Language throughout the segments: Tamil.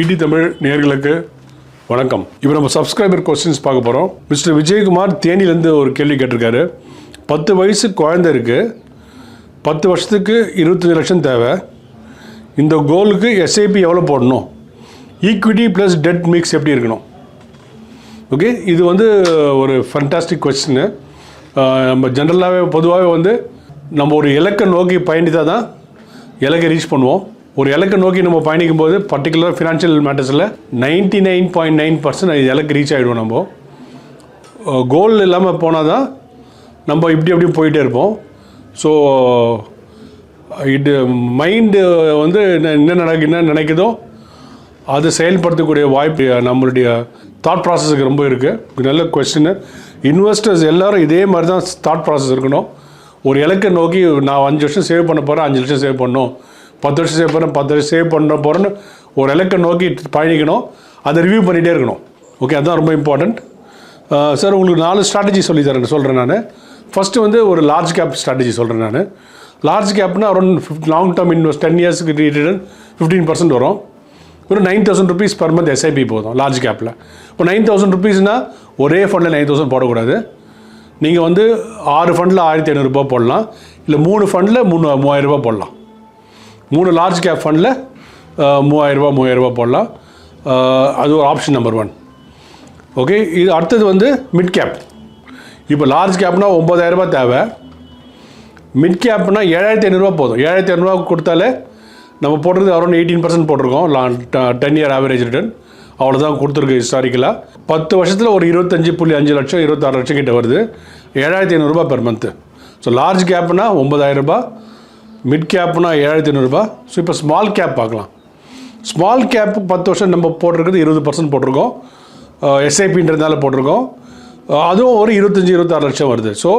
இடி தமிழ் நேர்களுக்கு வணக்கம். இப்போ நம்ம சப்ஸ்கிரைபர் கொஸ்டின்ஸ் பார்க்க போகிறோம் மிஸ்டர் விஜயகுமார் தேனியிலேருந்து ஒரு கேள்வி கேட்டிருக்காரு. பத்து வயசு குழந்தை இருக்குது பத்து வருஷத்துக்கு இருபத்தஞ்சி லட்சம் தேவை. இந்த கோலுக்கு எஸ்ஐபி எவ்வளோ போடணும்? ஈக்விட்டி ப்ளஸ் டெட் மிக்ஸ் எப்படி இருக்கணும்? ஓகே இது வந்து ஒரு ஃபண்டாஸ்டிக் கொஸ்டின்னு நம்ம ஜென்ரலாகவே பொதுவாகவே வந்து நம்ம ஒரு இலக்கை நோக்கி பயணித்தால் தான் இலக்கை ரீச் பண்ணுவோம். ஒரு இலக்கை நோக்கி நம்ம பயணிக்கும் போது particular financial மேட்டர்ஸில் ninety nine point nine percent இலக்கு ரீச் ஆகிடுவோம் நம்ம. கோல் இல்லாமல் போனால் தான் நம்ம இப்படி அப்படி போயிட்டே இருப்போம். ஸோ இது மைண்டு வந்து என்ன என்ன நடக்கு என்ன நினைக்குதோ அது செயல்படுத்தக்கூடிய வாய்ப்பு நம்மளுடைய தாட் ப்ராசஸுக்கு ரொம்ப இருக்குது நல்ல கொஸ்டின் இன்வெஸ்டர்ஸ் எல்லோரும் இதே மாதிரி தான் தாட் ப்ராசஸ் இருக்கணும். ஒரு இலக்கை நோக்கி நான் அஞ்சு வருஷம் சேவ் பண்ண போகிறேன் அஞ்சு லட்சம் சேவ் பண்ணணும். பத்து வருஷம் சேவ் பண்ண பத்து வருஷம் சேவ் பண்ண போகிறேன்னு ஒரு இலக்கை நோக்கி பயணிக்கணும். அதை ரிவ்யூ பண்ணிகிட்டே இருக்கணும். ஓகே அதுதான் ரொம்ப இம்பார்ட்டண்ட் சார் உங்களுக்கு நாலு ஸ்ட்ராட்டஜி சொல்லி தரேன் சொல்கிறேன் நான். ஃபஸ்ட்டு வந்து ஒரு லார்ஜ் கேப் ஸ்ட்ராட்டஜி சொல்கிறேன் நான். Large கேப்னா around long term invest ten இயர்ஸ்க்கு ரிலேட்டட் ஃபிஃப்டீன் பர்சன்ட் வரும். ஒரு nine thousand rupees per month SIP போதும் லார்ஜ் கேப்பில் இப்போ நைன் தௌசண்ட் ருபீஸ்னால் ஒரே ஃபண்டில் நைன் தௌசண்ட் போடக்கூடாது. நீங்கள் வந்து ஆறு ஃபண்டில் ஆயிரத்தி ஐநூறுரூபா போடலாம். இல்லை மூணு ஃபண்டில் மூணு மூவாயிரரூபா போடலாம். மூணு லார்ஜ் கேப் ஃபண்டில் மூவாயிரரூபா மூவாயிரரூபா போடலாம். அது ஒரு ஆப்ஷன் நம்பர் ஒன் ஓகே இது அடுத்தது வந்து மிட் கேப் இப்போ லார்ஜ் கேப்னால் ஒம்பதாயிரரூபா தேவை. மிட் கேப்னா ஏழாயிரத்தி ஐநூறுரூவா போதும். ஏழாயிரத்தி ஐநூறுரூவா கொடுத்தாலே நம்ம போடுறது அரௌண்ட் எயிட்டீன் பர்சன்ட் போட்டிருக்கோம். டென் இயர் ஆவரேஜ் ரிட்டர்ன் அவ்வளோதான் கொடுத்துருக்கு ஹிஸ்டாரிக்கலாக பத்து வருஷத்தில் ஒரு இருபத்தஞ்சி புள்ளி அஞ்சு லட்சம் இருபத்தாறு லட்சம் கிட்ட வருது. ஏழாயிரத்தி ஐநூறுரூபா பெர் மந்த்து ஸோ லார்ஜ் கேப்னா ஒம்பதாயிரரூபா மிட் கேப்னா ஏழாயிரத்தி ஐநூறுரூபா ஸோ இப்போ ஸ்மால் கேப் பார்க்கலாம். ஸ்மால் கேப் பத்து வருஷம் நம்ம போட்டிருக்கிறது இருபது பர்சன்ட் போட்டிருக்கோம். எஸ்ஐபின்றதுனால போட்டிருக்கோம். அதுவும் ஒரு இருபத்தஞ்சி இருபத்தாறு லட்சம் வருது. So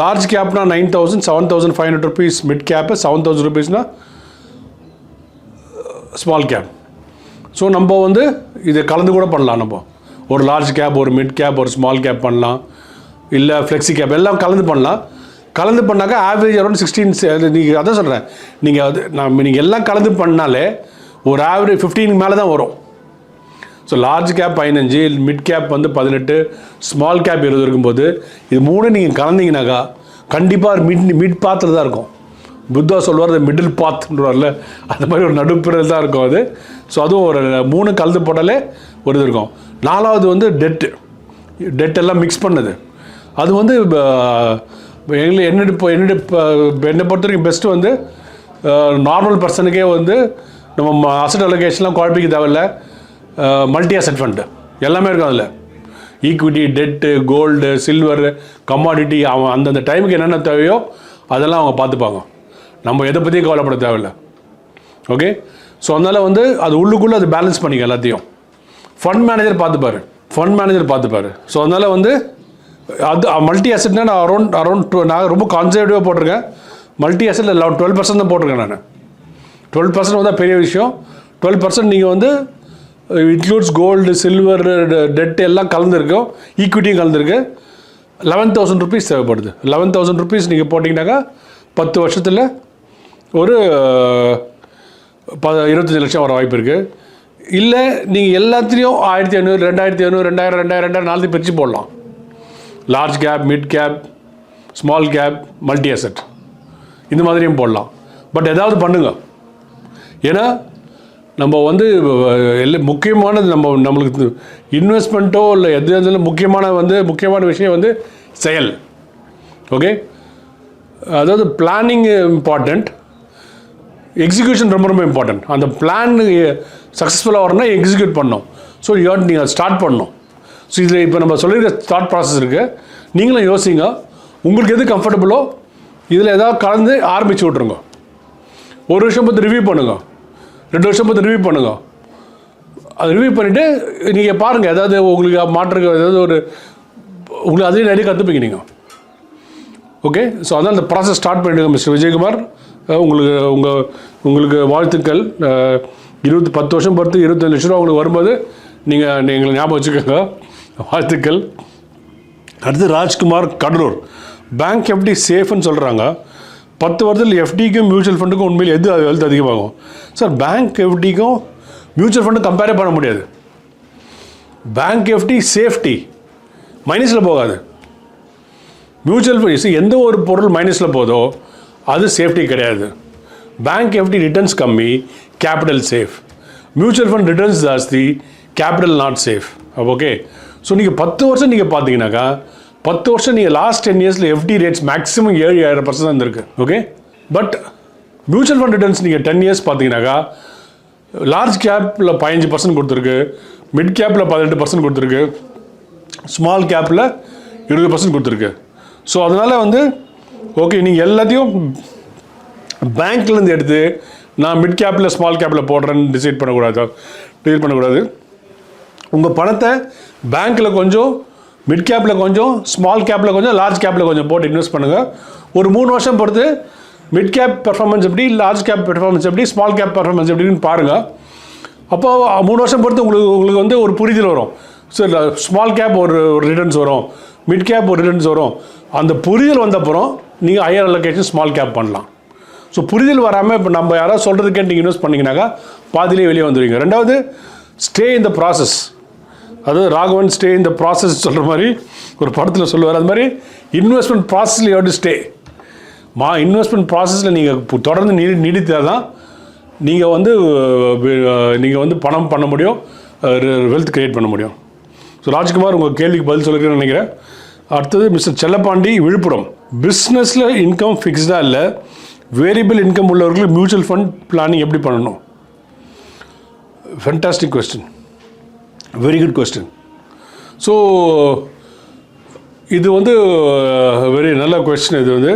large கேப்னா nine thousand seven thousand five hundred rupees mid cap seven thousand ருபீஸ்னா small cap so நம்ம வந்து இதை கலந்து கூட பண்ணலாம் நம்ம. ஒரு லார்ஜ் கேப் ஒரு மிட் கேப் ஒரு ஸ்மால் கேப் பண்ணலாம். இல்லை ஃப்ளெக்ஸி கேப் எல்லாம் கலந்து பண்ணலாம். கலந்து பண்ணாக்கா ஆவரேஜ் அரௌண்ட் சிக்ஸ்டீன் நீங்கள் அதான் சொல்கிறேன் நீங்கள் அது நம்ம நீங்கள் எல்லாம் கலந்து பண்ணாலே ஒரு ஆவரேஜ் ஃபிஃப்டீனுக்கு மேலே தான் வரும். ஸோ லார்ஜ் கேப் பதினஞ்சு மிட் கேப் வந்து பதினெட்டு ஸ்மால் கேப் இருபது இருக்கும்போது இது மூணு நீங்கள் கலந்தீங்கனாக்கா கண்டிப்பாக மிட் மிட் பாத்தில் தான் இருக்கும். புத்தா சொல்வார் அது மிடில் பாத்ன்றவார்ல அந்த மாதிரி ஒரு நடுப்புறல் தான் இருக்கும் அது. ஸோ அதுவும் ஒரு மூணு கலந்து போட்டாலே ஒரு இது இருக்கும். நாலாவது வந்து டெட்டு டெட் எல்லாம் மிக்ஸ் பண்ணது. அது வந்து எங்களை என்னோட இப்போ என்னோட இப்போ என்னை பொறுத்த வரைக்கும் பெஸ்ட்டு வந்து நார்மல் பர்சனுக்கே வந்து நம்ம அசட் அலோகேஷன்லாம் குழப்பிக்க தேவையில்ல. மல்டி அசட் ஃபண்டு எல்லாமே இருக்கும் அதில். Equity debt gold silver commodity அவன் அந்தந்த டைமுக்கு என்னென்ன தேவையோ அதெல்லாம் அவங்க பார்த்துப்பாங்க. நம்ம எதை பற்றியும் கவலைப்பட தேவையில்ல. ஓகே ஸோ அதனால் வந்து அது உள்ளுக்குள்ளே அது பேலன்ஸ் பண்ணிக்க எல்லாத்தையும். ஃபண்ட் மேனேஜர் பார்த்துப்பாரு. ஃபண்ட் மேனேஜர் பார்த்துப்பாரு. ஸோ அதனால் வந்து அது மல்டி அசட்னா நான் அரௌண்ட் அரௌண்ட் டூ நான் ரொம்ப கான்சர்வேட்டிவாக போட்டிருக்கேன். மல்டி அசட்டில் லெவன் டுவெல் பர்சன்ட் தான் போட்டிருக்கேன் நான். டுவெல் பர்சன்ட் வந்தால் பெரிய விஷயம். டுவெல் பர்சன்ட் நீங்கள் வந்து இன்க்ளூட்ஸ் கோல்டு சில்வர் டெட் எல்லாம் கலந்துருக்கும் ஈக்விட்டியும் கலந்துருக்கு. லெவன் தௌசண்ட் ருபீஸ் தேவைப்படுது. லெவன் தௌசண்ட் ருபீஸ் நீங்கள் போட்டிங்கனாக்கா பத்து வருஷத்தில் ஒரு ப இருபத்தஞ்சி லட்சம் வர வாய்ப்பு இருக்குது இல்லை நீங்கள் எல்லாத்துலேயும் ஆயிரத்தி ஐநூறு ரெண்டாயிரத்தி ஐநூறு ரெண்டாயிரம் ரெண்டாயிரம் ரெண்டாயிரம் நாலு பிரித்து போடலாம். Large cap mid cap small cap multi asset இந்த மாதிரியும் போடலாம். பட் ஏதாவது பண்ணுங்க. ஏன்னா நம்ம வந்து எல்லாம் முக்கியமானது நம்ம நம்மளுக்கு இன்வெஸ்ட்மெண்ட்டோ இல்லை எது இருந்தாலும் முக்கியமான வந்து முக்கியமான விஷயம் வந்து செயல். ஓகே அதாவது பிளானிங் இம்பார்ட்டண்ட் எக்ஸிக்யூஷன் ரொம்ப ரொம்ப இம்பார்ட்டன்ட் அந்த பிளான் சக்ஸஸ்ஃபுல்லாக வரணும்னா எக்ஸிக்யூட் பண்ணணும். ஸோ யூ நீங்கள் ஸ்டார்ட் பண்ணணும். ஸோ இதில் இப்போ நம்ம சொல்லியிருக்க தாட் ப்ராசஸ் இருக்குது நீங்களும் யோசிங்க. உங்களுக்கு எது கம்ஃபர்டபுளோ இதில் ஏதாவது கலந்து ஆரம்பித்து விட்ருங்க ஒரு வருஷம் பார்த்து ரிவ்யூ பண்ணுங்க. ரெண்டு வருஷம் பார்த்து ரிவ்யூ பண்ணுங்க. அது ரிவ்யூ பண்ணிவிட்டு நீங்கள் பாருங்கள் ஏதாவது உங்களுக்கு மாற்றுக்கு ஏதாவது ஒரு உங்களுக்கு அதுலேயும் நிறைய கற்றுப்பீங்க நீங்கள் ஓகே ஸோ அதான் அந்த ப்ராசஸ் ஸ்டார்ட் பண்ணிடுங்க மிஸ்டர் விஜயகுமார். உங்களுக்கு உங்கள் உங்களுக்கு வாழ்த்துக்கள். இருபத்தி பத்து வருஷம் பொறுத்து இருபத்தஞ்சு லட்ச ரூபா உங்களுக்கு வரும்போது நீங்கள் எங்களை ஞாபகம் வச்சுக்கோங்க. வாழ்த்துக்கள். அடுத்து ராஜ்குமார் கடலூர். பேங்க் எஃப்டி சேஃப்னு சொல்கிறாங்க பத்து வருடத்தில் எஃப்டிக்கும் மியூச்சுவல் ஃபண்டுக்கும் உண்மையில் எது வெல்த் அதிகமாகும்? சார் பேங்க் எஃப்டிக்கும் மியூச்சுவல் ஃபண்டு கம்பேரே பண்ண முடியாது. பேங்க் எஃப்டி சேஃப்டி மைனஸில் போகாது. மியூச்சுவல் ஃபண்ட்ஸ் எந்த ஒரு பொருள் மைனஸில் போதோ அது சேஃப்டி கிடையாது. பேங்க் எஃப்டி ரிட்டர்ன்ஸ் கம்மி capital safe mutual fund returns ஜாஸ்தி capital not safe okay so நீங்கள் பத்து வருஷம் நீங்கள் பார்த்தீங்கன்னாக்கா பத்து வருஷம் நீங்கள் லாஸ்ட் டென் இயர்ஸில் எஃப்டி ரேட்ஸ் மேக்ஸிமம் ஏழு ஏழரை பர்சன்ட் இருந்திருக்கு. Okay but mutual fund returns நீங்கள் டென் இயர்ஸ் பார்த்தீங்கன்னாக்கா லார்ஜ் கேப்பில் பதினஞ்சு பர்சன்ட் கொடுத்துருக்கு மிட் கேப்பில் பதினெட்டு பர்சன்ட் கொடுத்துருக்கு ஸ்மால் கேப்பில் இருபது பர்சன்ட் கொடுத்துருக்கு. ஸோ அதனால் வந்து ஓகே நீங்கள் எல்லாத்தையும் பேங்க்லேருந்து எடுத்து நான் மிட் கேப்பில் ஸ்மால் கேப்பில் போடுறேன்னு டிசைட் பண்ணக்கூடாது? டிசைட் பண்ணக்கூடாது. உங்கள் பணத்தை பேங்க்கில் கொஞ்சம் மிட் கேப்பில் கொஞ்சம் ஸ்மால் கேப்பில் கொஞ்சம் லார்ஜ் கேப்பில் கொஞ்சம் போட்டு இன்வெஸ்ட் பண்ணுங்கள் ஒரு மூணு வருஷம் பொறுத்து மிட் கேப் பெர்ஃபார்மன்ஸ் எப்படி லார்ஜ் கேப் பெர்ஃபார்மன்ஸ் எப்படி ஸ்மால் கேப் பெர்ஃபார்மன்ஸ் எப்படின்னு பாருங்கள் அப்போ மூணு வருஷம் பொறுத்து உங்களுக்கு உங்களுக்கு வந்து ஒரு புரிதல் வரும். சரி ஸ்மால் கேப் ஒரு ஒரு ரிட்டர்ன்ஸ் வரும். மிட் கேப் ஒரு ரிட்டர்ன்ஸ் வரும். அந்த புரிதல் வந்தப்புறம் நீங்கள் ஹையர் அலோகேஷன் ஸ்மால் கேப் பண்ணலாம். ஸோ புரிதல் வராமல் இப்போ நம்ம யாராவது சொல்கிறதுக்கே நீங்கள் இன்வெஸ்ட் பண்ணிங்கனாக்கா பாதிலே வெளியே வந்துடுவீங்க ரெண்டாவது ஸ்டே இன் த ப்ராசஸ் அது ராகவன் ஸ்டே இந்த ப்ராசஸ் சொல்கிற மாதிரி ஒரு படத்தில் சொல்லுவார். அது மாதிரி இன்வெஸ்ட்மெண்ட் ப்ராசஸில் எவ்வளோ ஸ்டே மா இன்வெஸ்ட்மெண்ட் ப்ராசஸில் நீங்கள் தொடர்ந்து நீ நீடித்தால் தான் நீங்கள் வந்து நீங்கள் வந்து பணம் பண்ண முடியும் வெல்த் க்ரியேட் பண்ண முடியும். ஸோ ராஜ்குமார் உங்கள் கேள்விக்கு பதில் சொல்லிருக்கேன்னு நினைக்கிறேன். அடுத்தது மிஸ்டர் செல்லப்பாண்டி விழுப்புரம். பிஸ்னஸில் இன்கம் ஃபிக்ஸ்டாக இல்லை வேரியபிள் இன்கம் உள்ளவர்களுக்கு மியூச்சுவல் ஃபண்ட் பிளானிங் எப்படி பண்ணணும்? Fantastic question very good question so இது வந்து uh, வெரி நல்ல கொஸ்டின் இது வந்து.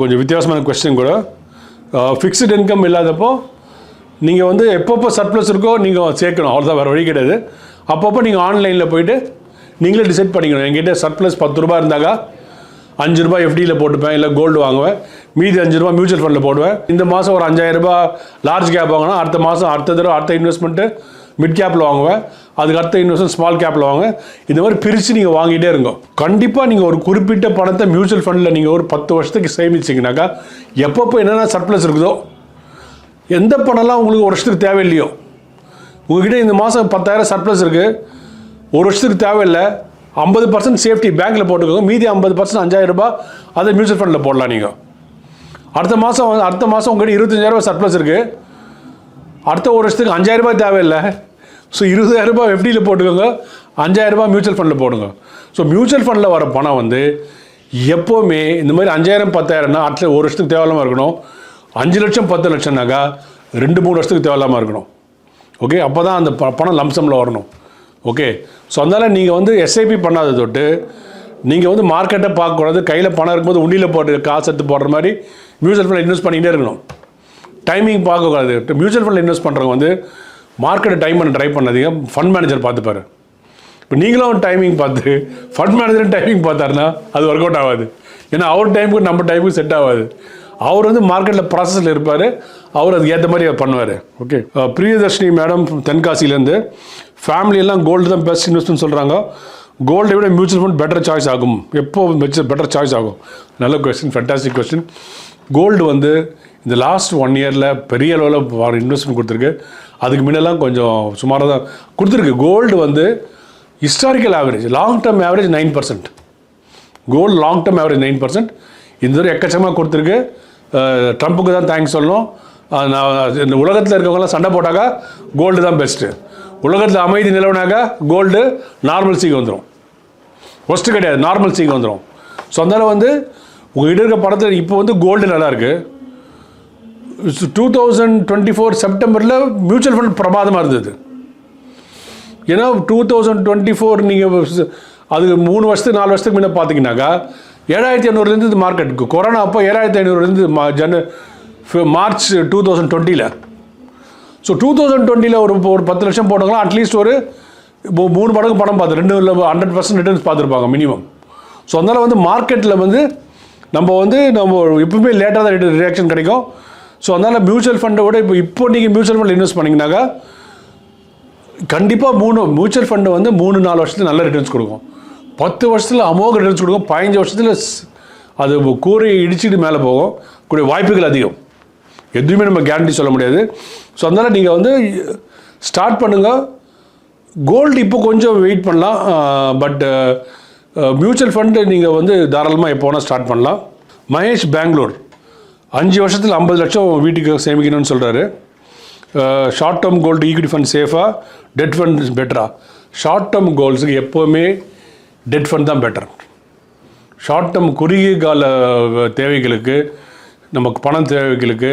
கொஞ்சம் வித்தியாசமான கொஸ்டின் கூட. Uh, ஃபிக்ஸ்டு இன்கம் இல்லாதப்போ நீங்கள் வந்து எப்பப்போ சர்ப்ளஸ் இருக்கோ நீங்கள் சேர்க்கணும். அவ்வளோதான் வேறு வழி கிடையாது. அப்பப்போ நீங்கள் ஆன்லைனில் போயிட்டு நீங்களே டிசைட் பண்ணிக்கணும். என்கிட்ட சர்ப்ளஸ் பத்து ரூபா இருந்தாக்கா அஞ்சு ரூபாய் எஃப்டியில் போட்டுப்பேன் இல்லை கோல்டு வாங்குவேன். மீதி அஞ்சு ரூபா மியூச்சுவல் ஃபண்டில் போடுவேன். இந்த மாதம் ஒரு அஞ்சாயிரம் ரூபாய் லார்ஜ் கேப் வாங்கினா அடுத்த மாதம் அடுத்த தடவை அடுத்த இன்வெஸ்ட்மெண்ட்டு மிட் கேப்பில் வாங்குவேன். அதுக்கு அடுத்த இன்வெஸ்ட்மெண்ட் ஸ்மால் கேப்பில் வாங்க. இந்த மாதிரி பிரித்து நீங்கள் வாங்கிட்டே இருங்க. கண்டிப்பாக நீங்கள் ஒரு குறிப்பிட்ட பணத்தை மியூச்சுவல் ஃபண்டில் நீங்கள் ஒரு பத்து வருஷத்துக்கு சேமிச்சிங்கனாக்கா எப்பப்போ என்னென்ன சர்ப்ளஸ் இருக்குதோ எந்த பணம்லாம் உங்களுக்கு ஒரு வருஷத்துக்கு தேவையில்லையோ உங்ககிட்ட இந்த மாதம் பத்தாயிரம் சர்ப்ளஸ் இருக்குது ஒரு வருஷத்துக்கு தேவையில்லை. ஐம்பது பர்சன்ட் சேஃப்டி பேங்க்கில் போட்டுக்கோங்க. மீதி ஐம்பது பர்சன்ட் அஞ்சாயிரம் ரூபாய் அதை மியூச்சுவல் ஃபண்டில் போடலாம் நீங்கள் அடுத்த மாதம் அடுத்த மாதம் உங்ககிட்ட இருபத்தஞ்சாயிரம் சர்ப்ளஸ் இருக்குது அடுத்த ஒரு வருஷத்துக்கு அஞ்சாயிரம் ரூபாய் தேவையில்லை. ஸோ இருபதாயிரம் ரூபாய் எஃப்டியில் போட்டுக்கோங்க. அஞ்சாயிரம் ரூபாய் மியூச்சுவல் ஃபண்டில் போடுங்க. ஸோ மியூச்சுவல் ஃபண்டில் வர பணம் வந்து எப்போவுமே இந்த மாதிரி அஞ்சாயிரம் பத்தாயிரம்னா அட்ல ஒரு வருஷத்துக்கு தேவையில்லாமல் இருக்கணும். அஞ்சு லட்சம் பத்து லட்சம்னாக்கா ரெண்டு மூணு வருஷத்துக்கு தேவையில்லாமல் இருக்கணும். ஓகே அப்போ தான் அந்த ப- பணம் லம்சமில் வரணும். ஓகே ஸோ அதனால் நீங்கள் வந்து எஸ்ஐபி பண்ணாத தொட்டு நீங்கள் வந்து மார்க்கெட்டை பார்க்கக்கூடாது கையில் பணம் இருக்கும்போது உண்டியில் போட்டு காசு எடுத்து போடுற மாதிரி மியூச்சுவல் ஃபண்டில் இன்வெஸ்ட் பண்ணிக்கிட்டே இருக்கணும். டைமிங் பார்க்கக்கூடாது மியூச்சுவல் ஃபண்டில் இன்வெஸ்ட் பண்ணுறவங்க வந்து மார்க்கெட்டை டைம் பண்ண ட்ரை பண்ணாதீங்க. ஃபண்ட் மேனேஜர் பார்த்துப்பாரு. இப்போ நீங்களும் டைமிங் பார்த்து ஃபண்ட் மேனேஜர் டைமிங் பார்த்தாருன்னா அது ஒர்க் அவுட் ஆகாது. ஏன்னா அவர் டைமுக்கு நம்ம டைமுக்கு செட் ஆகாது. அவர் வந்து மார்க்கெட்டில் ப்ராசஸில் இருப்பார். அவர் அதுக்கு ஏற்ற மாதிரி அவர் பண்ணுவார். ஓகே பிரியதர்ஷினி மேடம் தென்காசிலேருந்து ஃபேமிலியெல்லாம் கோல்டு தான் பெஸ்ட் இன்வெஸ்ட்மெண்ட் சொல்கிறாங்க கோல்டை விட மியூச்சுவல் ஃபண்ட் பெட்டர் சாய்ஸ் ஆகும். எப்போ பெட்டர் சாய்ஸ் ஆகும்? நல்ல கொஸ்டின் ஃபென்டாஸ்டிக் கொஸ்டின் கோல்டு வந்து இந்த லாஸ்ட் ஒன் இயரில் பெரிய அளவில் இன்வெஸ்ட்மெண்ட் கொடுத்துருக்கு. அதுக்கு முன்னெல்லாம் கொஞ்சம் சுமாராக தான் கொடுத்துருக்கு. கோல்டு வந்து historical average long term average nine percent gold long term average nine percent இந்த தடவை எக்கச்சக்கமாக கொடுத்துருக்கு. ட்ரம்ப்புக்கு தான் தேங்க்ஸ் சொல்லணும். நான் இந்த உலகத்தில் இருக்கவங்களாம் சண்டை போட்டாக்கா கோல்டு தான் பெஸ்ட்டு உலகத்தில் அமைதி நிலவுனாக்கா கோல்டு நார்மல் சீக்கு வந்துடும் ஒஸ்ட்டு கிடையாது நார்மல் சீக்கு வந்துடும் ஸோ அதனால் வந்து உங்ககிட்ட இருக்க படத்தில் இப்போ வந்து கோல்டு நல்லாயிருக்கு டூ தௌசண்ட் டுவெண்ட்டி ஃபோர் செப்டம்பரில் மியூச்சுவல் ஃபண்ட் பிரமாதமாக இருந்தது. ஏன்னா டூ தௌசண்ட் டுவெண்ட்டி ஃபோர் நீங்கள் அது மூணு வருஷத்துக்கு நாலு வருஷத்துக்கு முன்னே பார்த்தீங்கன்னாக்கா ஏழாயிரத்தி ஐநூறுலேருந்து இது மார்க்கெட்டுக்கு கொரோனா அப்போ ஏழாயிரத்தி ஐநூறுலேருந்து மா ஜன மார்ச் டூ தௌசண்ட் டுவெண்ட்டியில் ஸோ டூ தௌசண்ட் டுவெண்ட்டியில் ஒரு ஒரு பத்து லட்சம் போட்டவங்களாம் அட்லீஸ்ட் ஒரு இப்போ மூணு மடங்கு பணம் பார்த்து ரெண்டு இல்லை ஹண்ட்ரட் பர்சன்ட் ரிட்டர்ன்ஸ் பார்த்துருப்பாங்க மினிமம் ஸோ அதனால் வந்து மார்க்கெட்டில் வந்து நம்ம வந்து நம்ம எப்பவுமே லேட்டாக தான் ரியாக்ஷன் கிடைக்கும். ஸோ அதனால் மியூச்சுவல் ஃபண்டை விட இப்போ இப்போ நீங்கள் மியூச்சுவல் ஃபண்டில் இன்வெஸ்ட் பண்ணிங்கனாக்கா கண்டிப்பாக மூணு மியூச்சுவல் ஃபண்டு வந்து மூணு நாலு வருஷத்துல நல்ல ரிட்டர்ன்ஸ் கொடுக்கும். பத்து வருஷத்தில் அமோக ரிட்டர்ன்ஸ் கொடுக்கும் பதினஞ்சு வருஷத்தில் அது கூரை இடிச்சுட்டு மேலே போகும். கூடிய வாய்ப்புகள் அதிகம். எதுவுமே நம்ம கேரண்டி சொல்ல முடியாது. ஸோ அதனால் நீங்கள் வந்து ஸ்டார்ட் பண்ணுங்கள் கோல்டு இப்போ கொஞ்சம் வெயிட் பண்ணலாம். பட் மியூச்சுவல் ஃபண்டு நீங்கள் வந்து தாராளமாக எப்போ வேணால் ஸ்டார்ட் பண்ணலாம். மகேஷ் பெங்களூர் அஞ்சு வருஷத்தில் ஐம்பது லட்சம் வீட்டுக்கு சேமிக்கணும்னு சொல்கிறாரு short term gold equity fund சேஃபாக டெட் ஃபண்ட் பெட்டரா ஷார்ட் டேர்ம் கோல்ஸுக்கு எப்போவுமே டெட் ஃபண்ட் தான் பெட்டர் ஷார்ட் டேர்ம் குறுகிய கால தேவைகளுக்கு நமக்கு பணம் தேவைகளுக்கு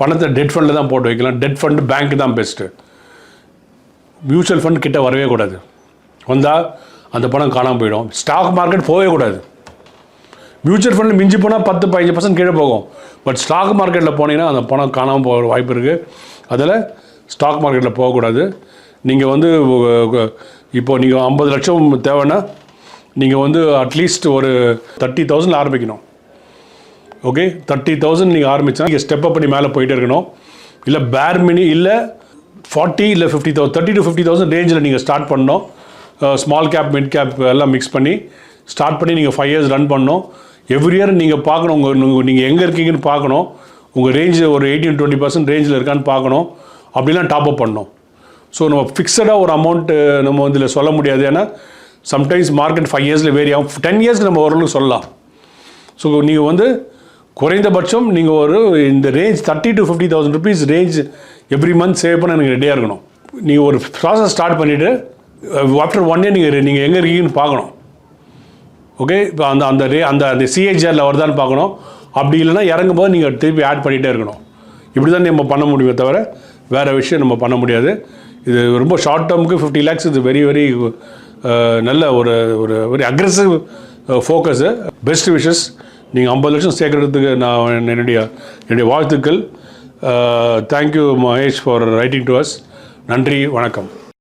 பணத்தை டெட் ஃபண்டில் தான் போட்டு வைக்கலாம். டெட் ஃபண்டு பேங்க் தான் பெஸ்ட்டு மியூச்சுவல் ஃபண்ட் கிட்ட வரவே கூடாது. வந்தால் அந்த பணம் காணாமல் போயிடும். ஸ்டாக் மார்க்கெட் போகவே கூடாது. மியூச்சுவல் ஃபண்டில் மிஞ்சி போனால் பத்து பதினஞ்சு பர்சன்ட் கீழே போகும். பட் ஸ்டாக் மார்க்கெட்டில் போனீங்கன்னா அந்த பணம் காணாமல் போகிற வாய்ப்பு இருக்குது அதில் ஸ்டாக் மார்க்கெட்டில் போகக்கூடாது. நீங்கள் வந்து இப்போ நீங்கள் ஐம்பது லட்சம் தேவைன்னா நீங்கள் வந்து அட்லீஸ்ட் ஒரு தேர்ட்டி தௌசண்ட் ஆரம்பிக்கணும். ஓகே தேர்ட்டி தௌசண்ட் நீங்கள் ஆரம்பித்தா நீங்கள் ஸ்டெப் அப் பண்ணி மேலே போயிட்டே இருக்கணும். இல்லை பேர் மினி இல்லை ஃபார்ட்டி இல்லை fifty thousand thirty to fifty thousand ரேஞ்சில் நீங்கள் ஸ்டார்ட் பண்ணணும். ஸ்மால் கேப் மிட் கேப் எல்லாம் மிக்ஸ் பண்ணி ஸ்டார்ட் பண்ணி நீங்கள் ஃபைவ் இயர்ஸ் ரன் பண்ணணும். எவ்ரி இயர் நீங்கள் பார்க்கணும் உங்கள் நீங்கள் எங்கே இருக்கீங்கன்னு பார்க்கணும். உங்கள் ரேஞ்ச் ஒரு எயிட்டீன் டுவெண்ட்டி பர்சன்ட் ரேஞ்சில் இருக்கான்னு பார்க்கணும். அப்படிலாம் டாப் அப் பண்ணணும். ஸோ நம்ம ஃபிக்ஸடாக ஒரு அமௌண்ட்டு நம்ம வந்து இதில் சொல்ல முடியாது. ஏன்னா சம்டைம்ஸ் மார்க்கெட் ஃபைவ் இயர்ஸில் வேரி ஆகும். டென் இயர்ஸ்க்கு நம்ம ஓரளவுக்கு சொல்லலாம். ஸோ நீங்கள் வந்து குறைந்தபட்சம் நீங்கள் ஒரு இந்த range thirty to fifty thousand rupees range every month save பண்ண எனக்கு ரெடியாக இருக்கணும். நீங்கள் ஒரு ப்ராசஸ் ஸ்டார்ட் பண்ணிவிட்டு ஆஃப்டர் ஒன் இயர் நீங்கள் நீங்கள் எங்கே இருக்கீங்கன்னு பார்க்கணும். ஓகே இப்போ அந்த அந்த ரே அந்த அந்த சிஹெச்ஆரில் வருதான்னு பார்க்கணும். அப்படி இல்லைன்னா இறங்கும் போது நீங்கள் திருப்பி ஆட் பண்ணிகிட்டே இருக்கணும். இப்படி தான் நம்ம பண்ண முடியுமே தவிர வேறு விஷயம் நம்ம பண்ண முடியாது. இது ரொம்ப ஷார்ட் டேர்முக்கு ஃபிஃப்டி லேக்ஸ் இது வெரி வெரி நல்ல ஒரு ஒரு very aggressive focus best wishes நீங்கள் ஐம்பது லட்சம் சேர்க்குறதுக்கு நான் என்னுடைய என்னுடைய வாழ்த்துக்கள். Thank you Mahesh for writing to us நன்றி வணக்கம்.